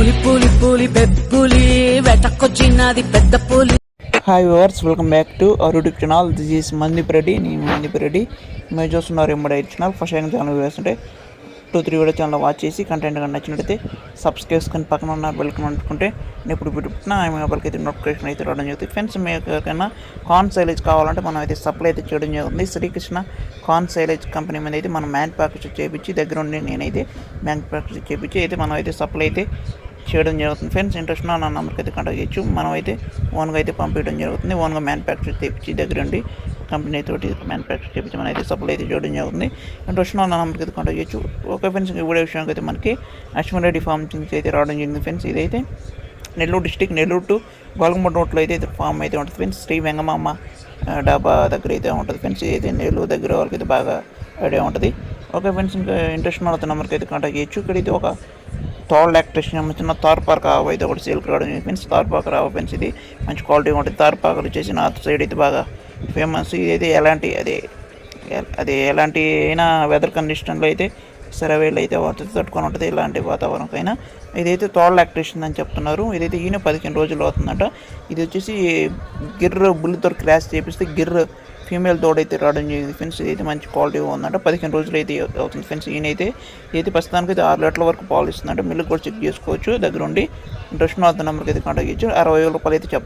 పులి పులి పులి పెప్పులి వెటకొచ్చినది పెద్ద పులి. Hi viewers welcome back to our YouTube channel this is Mandeep Reddy నేను మందీప్ రెడ్డి మీరు చూస్తున్నారు ఎంబడి ఛానల్ ఫస్ట్ టైం ఛానల్ వేస్తుంటే two three video channel watch చేసి కంటెంట్ కానీ నచ్చినట్టయితే సబ్స్క్రైబ్ చేసుకుని పక్కన ఉన్న బెల్కన్ అనుకుంటే నేను ఇప్పుడు పెట్టుకున్నా మొబైల్కి అయితే నోటిఫికేషన్ అయితే రావడం జరుగుతుంది. ఫ్రెండ్స్ మీ ఎవరికైనా కార్న్ సైలేజ్ కావాలంటే మనం అయితే సప్లై అయితే చేయడం జరుగుతుంది. శ్రీకృష్ణ కార్న్ సైలేజ్ కంపెనీ మీద అయితే మనం మ్యానుఫ్యాక్చర్ చేయించి దగ్గర ఉండి నేనైతే మ్యానుఫ్యాక్చర్ చేయించి అయితే మనం అయితే సప్లై అయితే చేయడం జరుగుతుంది. ఫ్రెండ్స్ ఇంట్రెస్ట్ ఉన్న నా నెంబర్కి అయితే కాంటాక్ట్ చేయొచ్చు. మనం అయితే ఓన్గా అయితే పంపించడం జరుగుతుంది. ఓన్గా మ్యానుఫ్యాక్చర్ తెప్పించి దగ్గర ఉండి కంపెనీ తోటి మ్యానుఫ్యాక్చర్ చేయించి మనం అయితే సప్లై అయితే చేయడం జరుగుతుంది. ఇంట్రెస్ట్ ఉన్న నా నెంబర్కి అయితే కాంటాక్ట్ చేయొచ్చు. ఓకే ఫ్రెండ్స్ వీడియో విషయానికి అయితే మనకి అశ్వరెడ్డి ఫార్మ్ నుంచి అయితే రావడం జరిగింది ఫ్రెండ్స్. ఇదైతే నెల్లూరు డిస్టిక్ నెల్లూరు టు గోల్గొండ రోడ్లో అయితే ఫామ్ అయితే ఉంటుంది ఫ్రెండ్స్. శ్రీ వెంగమామ డాబా దగ్గర అయితే ఉంటుంది ఫ్రెండ్స్. ఇదైతే నెల్లూరు దగ్గర వాళ్ళకి అయితే బాగా ఐడియా ఉంటుంది. ఓకే ఫ్రెండ్స్ ఇంకా ఇంట్రెస్ట్ ఉన్న నెంబర్కి అయితే కాంటాక్ట్ చేయొచ్చు. ఇక్కడ ఒక థర్డ్ ఎలక్ట్రిషన్ సంబంధించిన తార్ పార్క్ ఆవు అయితే ఒకటి సేల్ కావడం ఫ్రెండ్స్ తార్ పార్క్ ఫ్రెండ్స్ ఇది మంచి క్వాలిటీ ఉంటుంది. తార్ వచ్చేసి నార్త్ సైడ్ అయితే బాగా ఫేమస్ ఇది అయితే ఎలాంటి అదే అది ఎలాంటి అయినా వెదర్ కండిషన్లో అయితే సరవేలు అయితే వాటితో తట్టుకొని ఉంటుంది. ఇలాంటి వాతావరణకైనా ఇదైతే తోళ్ళ యాక్టివేషన్ అని చెప్తున్నారు. ఇదైతే ఈయన పదిహేను రోజులు అవుతుందంట. ఇది వచ్చేసి గిర్ర బుల్లితో క్రాష్ చేపిస్తే గిర్ర ఫీమేల్ తోడైతే రావడం జరిగింది. ఫ్రెండ్స్ ఇదైతే మంచి క్వాలిటీ ఉందంట. పదిహేను రోజులు అయితే అవుతుంది. ఫ్రెండ్స్ ఈయనైతే ఇదైతే ప్రస్తుతానికి అయితే ఆరు లీటర్ల వరకు పాలు ఇస్తుందంట మిల్క్ కూడా చెక్ చేసుకోవచ్చు. దగ్గరుండి ఇంట్రెస్ట్ ఉన్న నెంబర్కి అయితే కాంటాక్ట్ చేయొచ్చు. అరవై వేల రూపాయలు అయితే చెప్